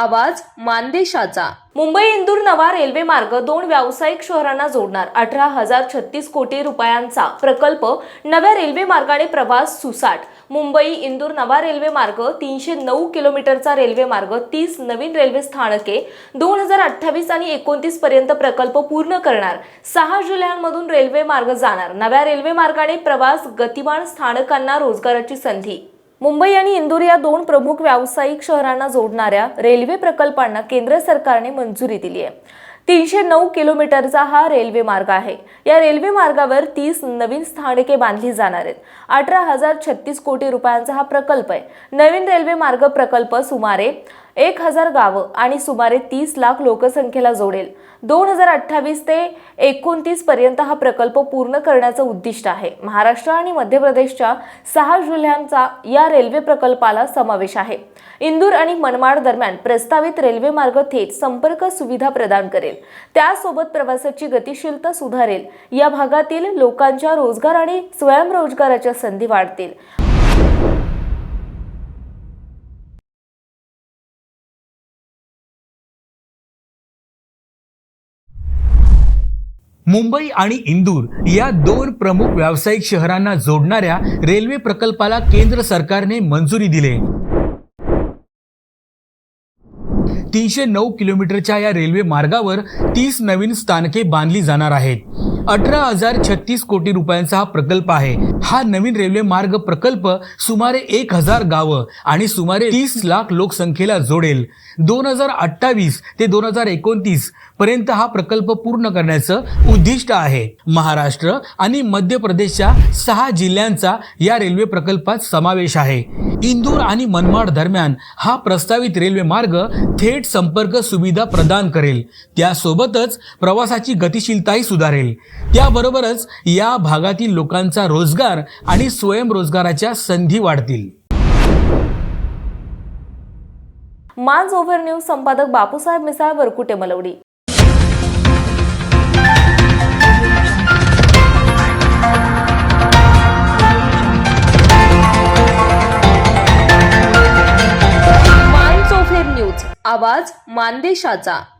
आवाज मानदेशाचा. मुंबई इंदूर नवा रेल्वे मार्ग दोन व्यावसायिक शहरांना जोडणार. अठरा हजार छत्तीस कोटी रुपयांचा प्रकल्प नव्या रेल्वे मार्गाने प्रवास सुसाट. मुंबई इंदूर नवा रेल्वे मार्ग तीनशे नऊ किलोमीटरचा रेल्वे मार्ग तीस नवीन रेल्वे स्थानके दोन हजार अठ्ठावीस आणि एकोणतीस पर्यंत प्रकल्प पूर्ण करणार. सहा जिल्ह्यांमधून रेल्वे मार्ग जाणार. नव्या रेल्वे मार्गाने प्रवास गतिमान स्थानकांना रोजगाराची संधी. मुंबई आणि इंदूर या दोन प्रमुख व्यावसायिक शहरांना जोडणाऱ्या रेल्वे प्रकल्पांना केंद्र सरकारने मंजुरी दिली आहे. तीनशे नऊ किलोमीटरचा हा रेल्वे मार्ग आहे. या रेल्वे मार्गावर तीस नवीन स्थानके बांधली जाणार आहेत. अठरा हजार छत्तीस कोटी रुपयांचा हा प्रकल्प आहे. नवीन रेल्वे मार्ग प्रकल्प सुमारे एक हजार गावं आणि सुमारे तीस लाख लोकसंख्येला जोडेल. दोन हजार अठ्ठावीस ते एकोणतीस पर्यंत हा प्रकल्प पूर्ण करण्याचं उद्दिष्ट आहे. महाराष्ट्र आणि मध्य प्रदेशच्या सहा जिल्ह्यांचा या रेल्वे प्रकल्पाला समावेश आहे. इंदूर आणि मनमाड दरम्यान प्रस्तावित रेल्वे मार्ग थेट संपर्क सुविधा प्रदान करेल. त्यासोबत प्रवासाची गतिशीलता सुधारेल. या भागातील लोकांच्या रोजगार आणि स्वयंरोजगाराच्या संधी वाढतील. मुंबई आणि इंदूर या दोन प्रमुख व्यावसायिक शहरांना जोडणाऱ्या रेल्वे प्रकल्पाला केंद्र सरकारने मंजुरी दिली. तीनशे नऊ किलोमीटरच्या या रेल्वे मार्गावर तीस नवीन स्थानके बांधली जाणार आहेत. अठरा हजार छत्तीस कोटी रुपयांचा हा प्रकल्प आहे. हा नवीन रेल्वे मार्ग प्रकल्प सुमारे एक हजार गावं आणि सुमारे तीस लाख लोकसंख्येला जोडेल. दोन हजार अठ्ठावीस ते दोन हजार एकोणतीस पर्यंत हा प्रकल्प पूर्ण करण्याचं उद्दिष्ट आहे. महाराष्ट्र आणि मध्य प्रदेशच्या सहा जिल्ह्यांचा या रेल्वे प्रकल्पात समावेश आहे. इंदूर आणि मनमाड दरम्यान हा प्रस्तावित रेल्वे मार्ग थेट संपर्क सुविधा प्रदान करेल. त्यासोबतच प्रवासाची गतिशीलताही सुधारेल. त्याबरोबरच या भागातील लोकांचा रोजगार आणि स्वयंरोजगाराच्या संधी वाढतील. मान्स ओव्हर न्यूज संपादक बापूसाहेब मिसाळ वरकुटे मलवडी. न्यूज आवाज मानदेशाचा.